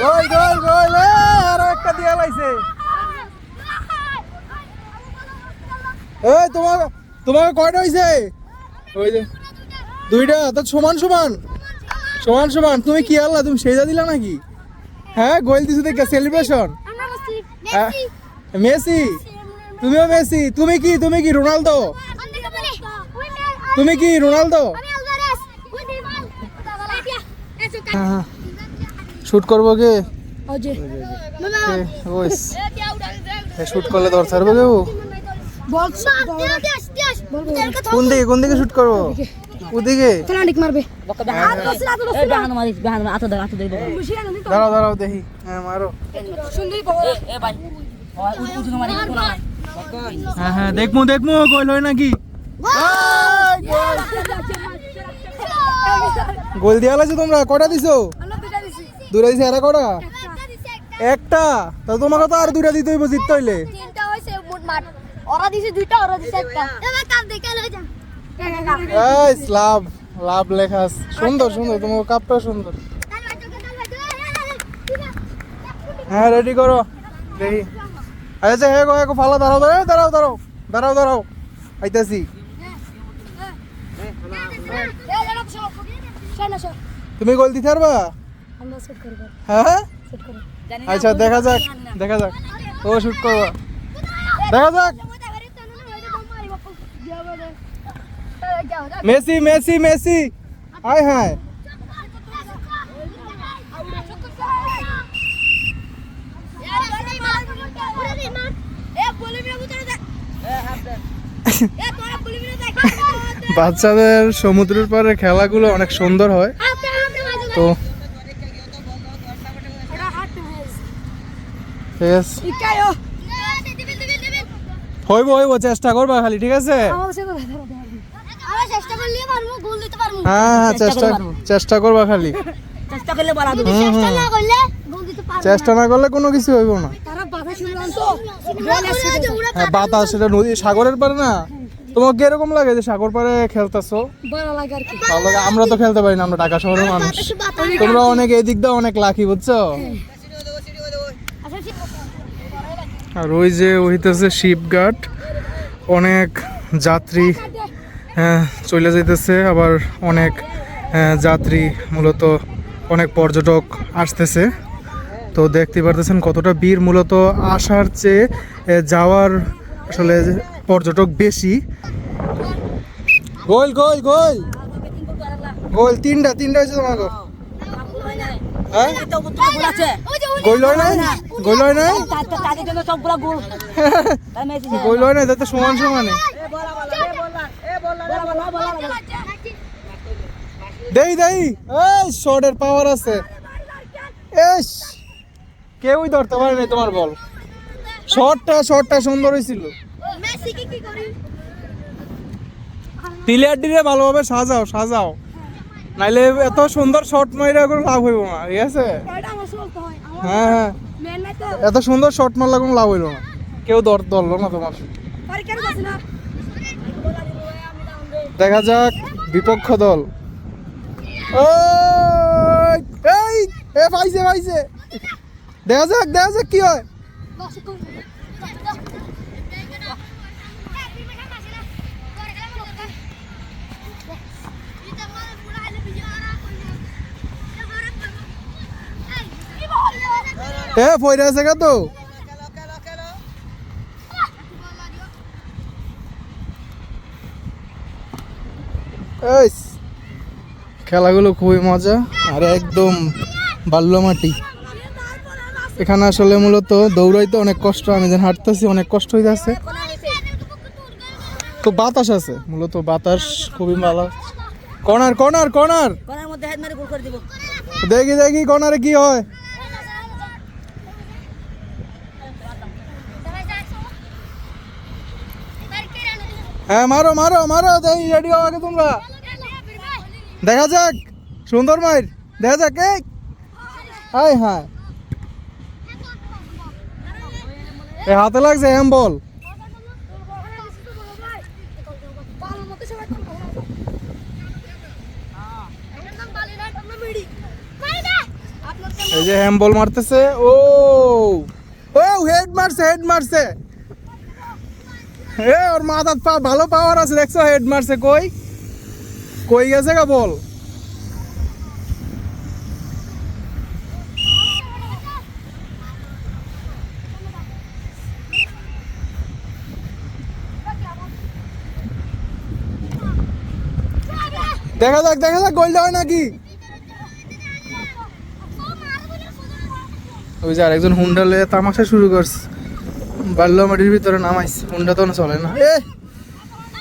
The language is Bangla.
গোল গোল গোল আরও একটা দিয়ে লাইছে। এই তোমার তোমার কয়টা হইছে? ওই যে। দুইটা তো সমান সমান। সমান সমান। তুমি কি আল্লাহ তুমি সেজা দিলা নাকি? হ্যাঁ গোল দিছো দেখে সেলিব্রেশন মেসি। তুমিও মেসি। তুমি কি তুমি কি রোনালদো? তুমি কি রোনালদো? হ্যাঁ। শুট করব কে? শুট করলে দর ছাড়বো কেউ? কোন দিকে কোন দিকে শুট করব? ওদিকে। মারবে। দাঁড়াও দাঁড়াও দেখি। হ্যাঁ মারো। হ্যাঁ হ্যাঁ দেখমু দেখমু গোল হয় নাকি? গোল। দিয়া লাগছে তোমরা কটা দিছো? দুটা দিছে এরা কটা একটা তা তোমাকে তো আর দুটা দিতে হইব জিততে হইলে ওরা দিছে দুইটা ওরা দিছে একটা এবার কাপ দেখে লই যা এই লাভ লাভ লেখা সুন্দর সুন্দর তোমার কাপটা সুন্দর হ্যাঁ রেডি করো দেখি আচ্ছা হ্যাঁ গো হ্যাঁ গো ফালা দাঁড়াও দাঁড়াও দাঁড়াও দাঁড়াও দাঁড়াও দাঁড়াও আইতাছি তুমি গোল দিতে পারবা হ্যাঁ আচ্ছা দেখা যাক দেখা যাক। ও শুট করবা। দেখা যাক। Messi Messi Messi. হায় হায় বাচ্চাদের সমুদ্রের পাড়ে খেলাগুলো অনেক সুন্দর হয়। তো ঠিক আছে। হইব হইব চেষ্টা করবা খালি ঠিক আছে? চেষ্টা করলে পারব গোল দিতে পারব। হ্যাঁ হ্যাঁ চেষ্টা চেষ্টা করবা খালি। চেষ্টা করলে বলা যদি চেষ্টা না করলে গোল দিতে পারব চেষ্টা না করলে কোনো কিছু হইব না। হ্যাঁ বাতাস সেটা নদী সাগরের পারে না? তোমাকে কীরকম লাগে যে সাগর পারে খেলতেছো? ভালো লাগে আর কি। ভালো লাগে আমরা তো খেলতে পারি না আমরা ঢাকা শহরের মানুষ। তোমরা অনেক এদিক দিয়ে অনেক লাকি বুঝছ? আর ওই যে ওইতেছে শিপঘাট অনেক যাত্রী হ্যাঁ, চলে যাইতেছে। আবার অনেক হ্যাঁ, যাত্রী মূলত অনেক পর্যটক আসতেছে। তো দেখতে পারতেছেন কতটা ভিড়। মূলত আসার চেয়ে যাওয়ার আসলে পর্যটক বেশি। গোল গোল গোল। গোল তিনটা তিনটা হয়েছে তোমাকে সমান সমানে। দেই দেই। এই শটের পাওয়ার আছে। এস কেউই ধরতে পারে নাই তোমার বল। শটটা শটটা সুন্দর হয়েছিল মেসি কি কি করে? প্লেয়ার দিলে ভালোভাবে সাজাও সাজাও। নাইলে এত সুন্দর শট মাইরা কোনো লাভ হইব না ঠিক আছে? হয়? হ্যাঁ এত সুন্দর শট মারলে কোনো লাভ হইল না। কেউ ধর ধরলো না তোমার। দেখা যাক বিপক্ষ দল। এই এ পাইছে পাইছে। দেখা যাক দেখা যাক কি হয়। এ পয়রা আছে তো। এই খেলাগুলো খুবই মজা আর একদম বাল্য মাটি এখানে আসলে মূলত দৌড়াইতে অনেক কষ্ট আমি যেন হাঁটতেছি অনেক কষ্ট হইতেছে। তো বাতাস আছে মূলত বাতাস খুবই ভালো। Corner corner corner! কোনার মধ্যে হেড মারি গোল করে দিব। দেখি দেখি কর্নারে কি হয়? হ্যাঁ মারো মারো মারো দেখি রেডি হও আগে তোমরা। দেখা যাক, সুন্দর মাইর, দেখা যাক, এই। হাই হ্যাঁ এ, হাতে লাগছে এম বল। এই যে হ্যাম বল মারতেছে, ও। ও হেড মারছে হেড মারছে। এ, ওর মাথার পা ভালো পাওয়ার আছে, দেখছ? হেড মারছে কই? কই গেছে গা, বল। দেখা যাক দেখা যাক, গোলটা হয় নাকি? ওই যে আরেকজন হুন্ডা লয়ে তামাশা শুরু করছে। বাল্য মাটির ভিতরে নামাইছে হুন্ডা তো না চলে না।